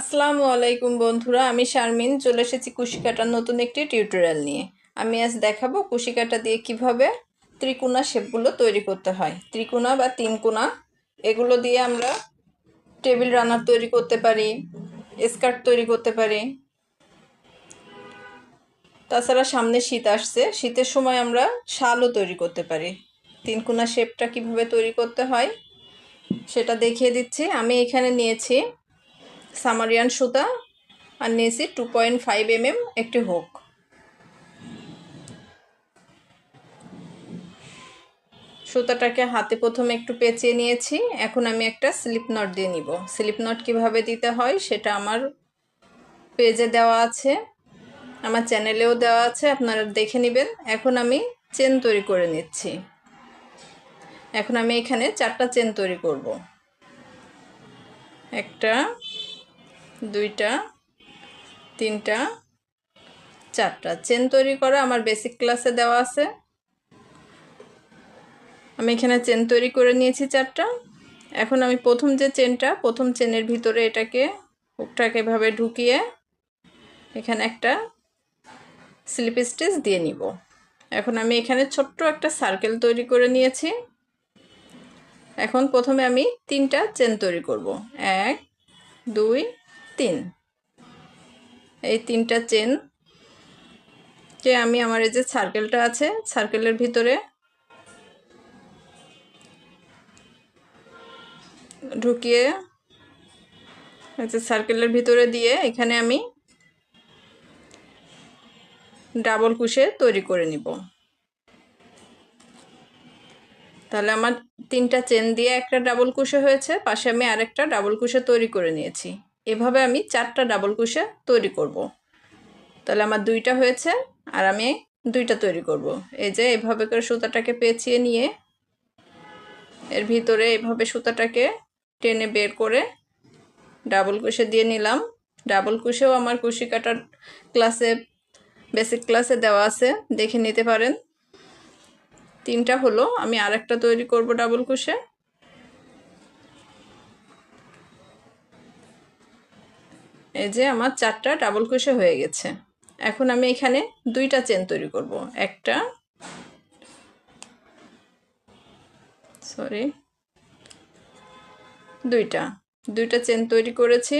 আসসালামু আলাইকুম বন্ধুরা, আমি শারমিন, চলে এসেছি কুশি কাটার নতুন একটি টিউটোরিয়াল নিয়ে। আমি আজ দেখাবো কুশি কাটা দিয়ে কীভাবে ত্রিকোণা শেপগুলো তৈরি করতে হয়। ত্রিকোণা বা তিনকোণা এগুলো দিয়ে আমরা টেবিল রানার তৈরি করতে পারি, স্কার্ট তৈরি করতে পারি। তাছাড়া সামনে শীত আসছে, শীতের সময় আমরা শালও তৈরি করতে পারি। তিনকোণা শেপটা কীভাবে তৈরি করতে হয়, সেটা দেখিয়ে দিচ্ছি। আমি এখানে নিয়েছি সামারিয়ান সুতা আর নিয়েছি two point five M M একটি হোক সুতাটাকে হাতে প্রথমে একটু পেঁচিয়ে নিয়েছি। এখন আমি একটা স্লিপ নট দিয়ে নিব। স্লিপ নট কীভাবে দিতে হয় সেটা আমার পেজে দেওয়া আছে। আমার চ্যানেলেও দেওয়া আছে, আপনারা দেখে নেবেন। এখন আমি চেন তৈরি করে নিচ্ছি। এখন আমি এখানে চারটা চেন তৈরি করব। একটা দুইটা, তিনটা, চারটা। চেন তৈরি করা আমার বেসিক ক্লাসে দেওয়া আছে। আমি এখানে চেন তৈরি করে নিয়েছি চারটা। এখন আমি প্রথম যে চেনটা প্রথম চেনের ভিতরে এটাকে, হুকটাকে এভাবে ঢুকিয়ে এখানে একটা স্লিপ স্টিচ দিয়ে নিব। এখন আমি এখানে ছোট্ট একটা সার্কেল তৈরি করে নিয়েছি। এখন প্রথমে আমি তিনটা চেন তৈরি করব। এক, দুই তিন। এই তিনটা চেন যে আমি আমার এই যে সার্কেলটা আছে সার্কেলের ভিতরে ঢুকিয়ে সার্কেলের ভিতরে দিয়ে এখানে আমি ডাবল কুশে তৈরি করে নিব। তাহলে আমার তিনটা চেন দিয়ে একটা ডাবল কুশে হয়েছে, পাশে আমি আরেকটা ডাবল কুশে তৈরি করে নিয়েছি। এভাবে আমি চারটা ডাবল কুশে তৈরি করব। তাহলে আমার দুইটা হয়েছে আর আমি দুইটা তৈরি করব। এই যে এভাবে করে সুতাটাকে পেঁচিয়ে নিয়ে এর ভিতরে এভাবে সুতাটাকে টেনে বের করে ডাবল কুশে দিয়ে নিলাম ডাবল কুশেও আমার কুশি কাটার ক্লাসে বেসিক ক্লাসে দেওয়া আছে, দেখে নিতে পারেন তিনটা হলো, আমি আরেকটা তৈরি করব ডাবল কুশে এই যে আমার চারটা ডাবল কুশে হয়ে গেছে। এখন আমি এখানে দুইটা চেন তৈরি করব। একটা সরি দুইটা। দুইটা চেন তৈরি করেছি।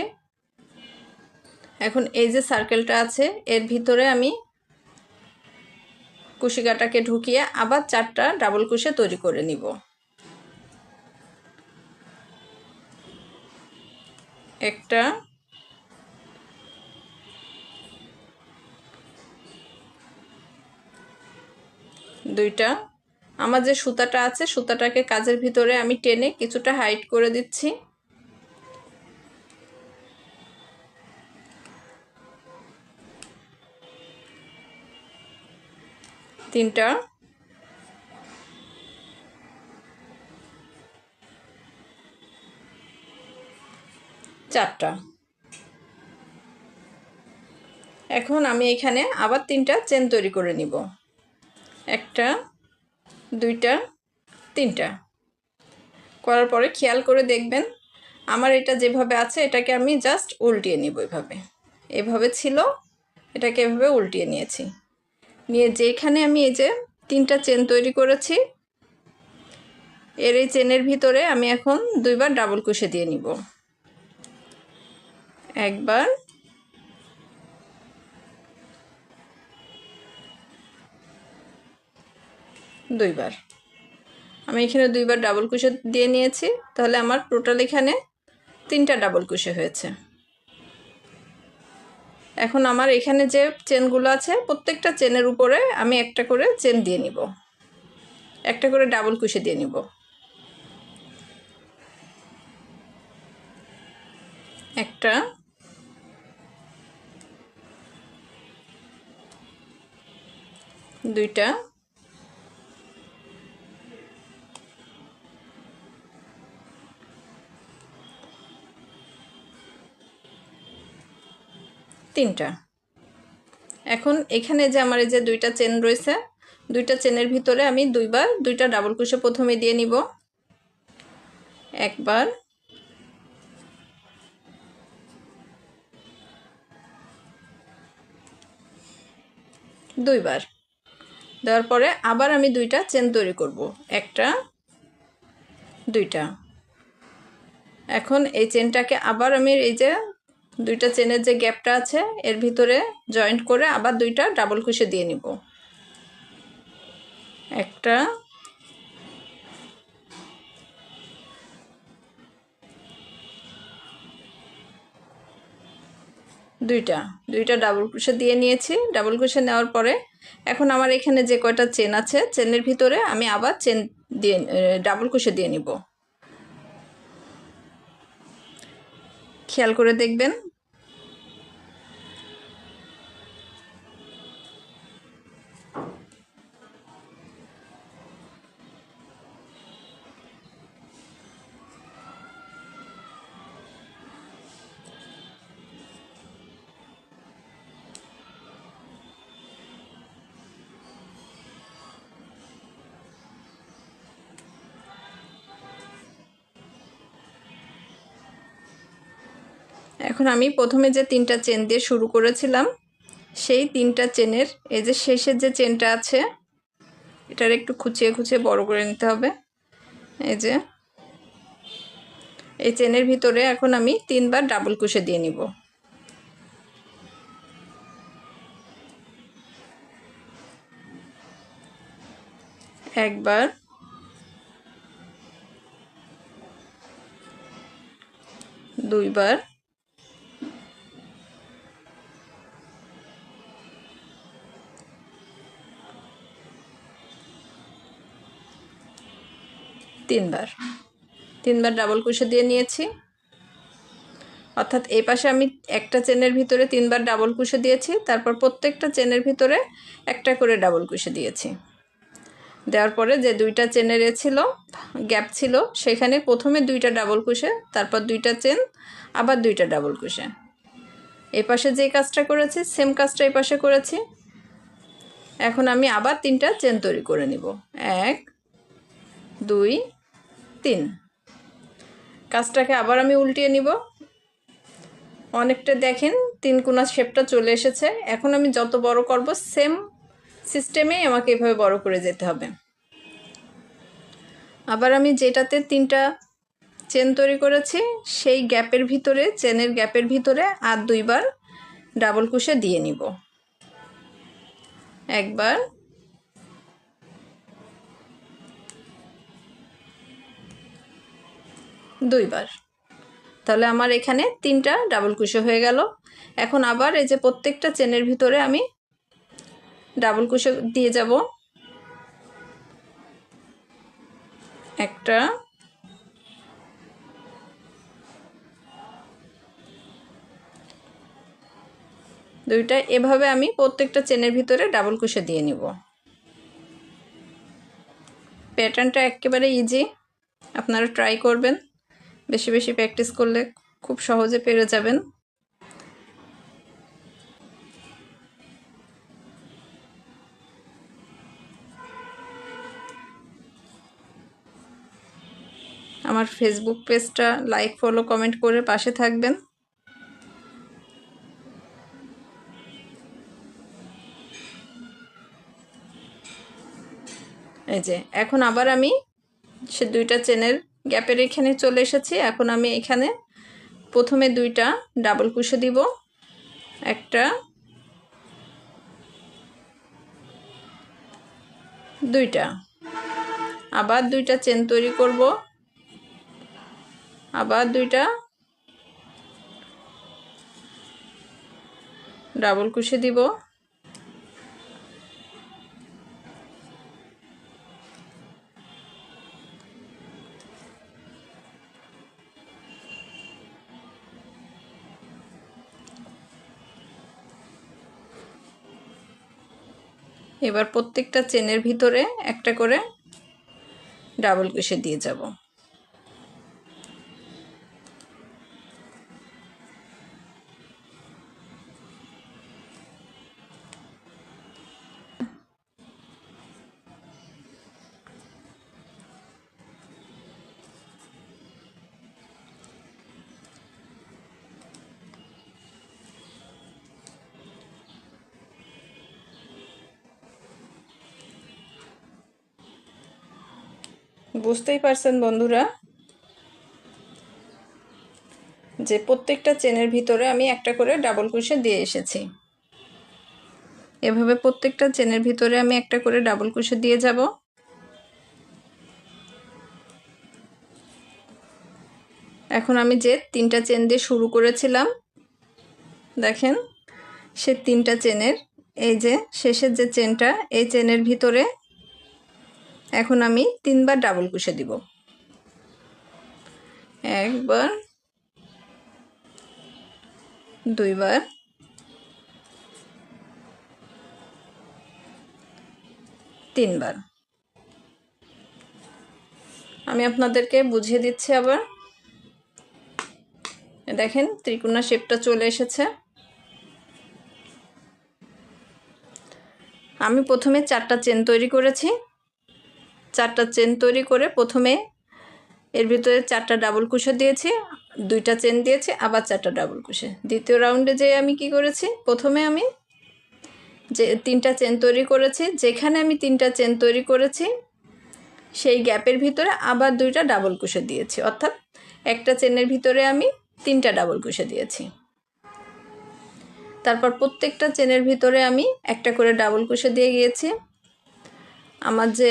এখন এই যে সার্কেলটা আছে, এর ভিতরে আমি কুশিকাটাকে ঢুকিয়ে আবার চারটা ডাবল কুশে তৈরি করে নিব। একটা দুইটা। আমার যে সুতাটা আছে, সুতাটাকে কাজের ভিতরে আমি টেনে কিছুটা হাইট করে দিচ্ছি। তিনটা। চারটা। এখন আমি এখানে আবার তিনটা চেন তৈরি করে নিব। একটা, দুইটা, তিনটা। করার পরে খেয়াল করে দেখবেন, আমার এটা যেভাবে আছে, এটাকে আমি জাস্ট উল্টিয়ে নিব এভাবে। এভাবে ছিল, এটাকে এভাবে উল্টিয়ে নিয়েছি। নিয়ে যেখানে আমি এই যে তিনটা চেন তৈরি করেছি, এর এই চেনের ভিতরে আমি এখন দুইবার ডাবল কুশে দিয়ে নিব। একবার দুইবার। আমি এখানে দুইবার ডাবল কুশে দিয়ে নিয়েছি। তাহলে আমার টোটাল এখানে তিনটা ডাবল কুশে হয়েছে। এখন আমার এখানে যে চেনগুলো আছে, প্রত্যেকটা চেনের উপরে আমি একটা করে চেন দিয়ে নিব। একটা করে ডাবল কুশে দিয়ে নিব। একটা। দুইটা। তিনটা। এখন এখানে যে আমার এই যে দুইটা চেন রয়েছে, দুইটা চেনের ভিতরে আমি দুইবার দুইটা ডাবল কুশে প্রথমে দিয়ে নিব। একবার। দুইবার। দেওয়ার পরে আবার আমি দুইটা চেন তৈরি করব। একটা, দুইটা। এখন এই চেনটাকে আবার আমি এই যে দুইটা চেনের যে গ্যাপটা আছে, এর ভিতরে জয়েন্ট করে আবার দুইটা ডাবল কুশে দিয়ে নিব। একটা, দুইটা দুইটা ডাবল ক্রোশে দিয়ে নিয়েছি। ডাবল ক্রোশে নেওয়ার পরে এখন আমার এখানে যে কয়টা চেন আছে, চেনের ভিতরে আমি আবার চেন দিয়ে ডাবল ক্রোশে দিয়ে নিব। খেয়াল করে দেখবেন এখন আমি প্রথমে যে তিনটা চেন দিয়ে শুরু করেছিলাম, সেই তিনটা চেনের এই যে শেষের যে চেনটা আছে, এটার একটু খুঁচিয়ে খুঁচিয়ে বড় করে নিতে হবে। এই যে, এই চেনের ভিতরে এখন আমি তিনবার ডাবল কুশে দিয়ে নিব। একবার, দুইবার তিনবার। তিনবার ডাবল কুশে দিয়ে নিয়েছি। অর্থাৎ এই পাশে আমি একটা চেনের ভিতরে তিনবার ডাবল কুশে দিয়েছি, তারপর প্রত্যেকটা চেনের ভিতরে একটা করে ডাবল কুশে দিয়েছি। দেওয়ার পরে যে দুইটা চেনের এ ছিল গ্যাপ ছিল, সেখানে প্রথমে দুইটা ডাবল কুশে তারপর দুইটা চেন, আবার দুইটা ডাবল কুশে এই পাশে যে কাজটা করেছি সেম কাজটা এই পাশে করেছি। এখন আমি আবার তিনটা চেন তৈরি করে নিব। এক, দুই তিন। কাজটাকে আবার আমি উল্টিয়ে নিব। অনেকটা দেখেন, তিন কোনা শেপটা চলে এসেছে। এখন আমি যত বড় করব, সেম সিস্টেমেই আমাকে এভাবে বড় করে যেতে হবে। আবার আমি যেটাতে তিনটা চেন তৈরি করেছি, সেই গ্যাপের ভিতরে, চেনের গ্যাপের ভিতরে আর দুইবার ডাবল কুশে দিয়ে নিব। একবার দুইবার। তাহলে আমার এখানে তিনটা ডাবল কুশো হয়ে গেল। এখন আবার এই যে প্রত্যেকটা চেনের ভিতরে আমি ডাবল কুশো দিয়ে যাব। একটা, দুইটা, এভাবে আমি প্রত্যেকটা চেনের ভিতরে ডাবল কুশে দিয়ে নিব। প্যাটার্নটা একেবারে ইজি আপনারা ট্রাই করবেন। বেশি বেশি প্র্যাকটিস করলে খুব সহজে পেরে যাবেন। আমার ফেসবুক পেজটা লাইক ফলো কমেন্ট করে পাশে থাকবেন। এই যে, এখন আবার আমি সে দুইটা চেনের গ্যাপের এখানে চলে এসেছি। এখন আমি এখানে প্রথমে দুইটা ডাবল কুশে দিব। একটা, দুইটা। আবার দুইটা চেন তৈরি করব। আবার দুইটা ডাবল কুশে দিব। এবার প্রত্যেকটা চেনের ভিতরে একটা করে ডাবল কুশে দিয়ে যাব। বুঝতেই পারছেন বন্ধুরা যে প্রত্যেকটা চেনের ভিতরে আমি একটা করে ডাবল কুশে দিয়ে এসেছি। এভাবে প্রত্যেকটা চেনের ভিতরে আমি একটা করে ডাবল কুশে দিয়ে যাব। এখন আমি যে তিনটা চেন দিয়ে শুরু করেছিলাম, দেখেন, সে তিনটা চেনের, এই যে শেষের যে চেনটা, এই চেনের ভিতরে এখন আমি তিনবার ডাবল কুশে দিব। একবার, দুইবার, তিনবার। আমি আপনাদেরকে বুঝিয়ে দিচ্ছি আবার। দেখেন, ত্রিকোণা শেপটা চলে এসেছে। আমি প্রথমে চারটা চেন তৈরি করেছি। চারটা চেন তৈরি করে প্রথমে এর ভিতরে চারটা ডাবল কুশো দিয়েছি, দুইটা চেন দিয়েছি, আবার চারটা ডাবল কুশে দ্বিতীয় রাউন্ডে যে আমি কি করেছি? প্রথমে আমি যে তিনটা চেন তৈরি করেছি, যেখানে আমি তিনটা চেন তৈরি করেছি, সেই গ্যাপের ভিতরে আবার দুইটা ডাবল কুশে দিয়েছি। অর্থাৎ একটা চেনের ভিতরে আমি তিনটা ডাবল কুশে দিয়েছি। তারপর প্রত্যেকটা চেনের ভিতরে আমি একটা করে ডাবল কুশে দিয়ে গিয়েছি। আমার যে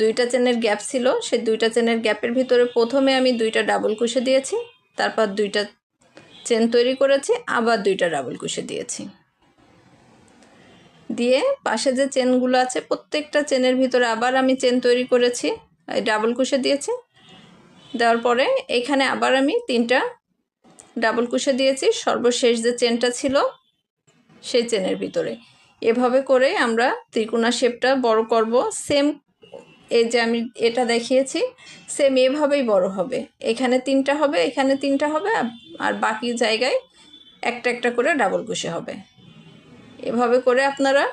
দুইটা চেনের গ্যাপ ছিল, সেই দুইটা চেনের গ্যাপের ভিতরে প্রথমে আমি দুইটা ডাবল কুশে দিয়েছি, তারপর দুইটা চেন তৈরি করেছি, আবার দুইটা ডাবল কুশে দিয়েছি। দিয়ে পাশে যে চেনগুলো আছে, প্রত্যেকটা চেনের ভিতরে আবার আমি চেন তৈরি করেছি ডাবল কুশে দিয়েছি। দেওয়ার পরে এখানে আবার আমি তিনটা ডাবল কুশে দিয়েছি, সর্বশেষ যে চেনটা ছিল সেই চেনের ভিতরে। এভাবে করে আমরা ত্রিকোণা শেপটা বড় করব, সেম এই যে আমি এটা দেখিয়েছি সেম এভাবেই বড় হবে। এখানে তিনটা হবে, এখানে তিনটা হবে, আর বাকি জায়গায় একটা একটা করে ডাবল কুশে হবে। এভাবে করে আপনারা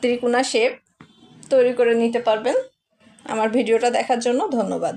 ত্রিকোণা শেপ তৈরি করে নিতে পারবেন। আমার ভিডিওটা দেখার জন্য ধন্যবাদ।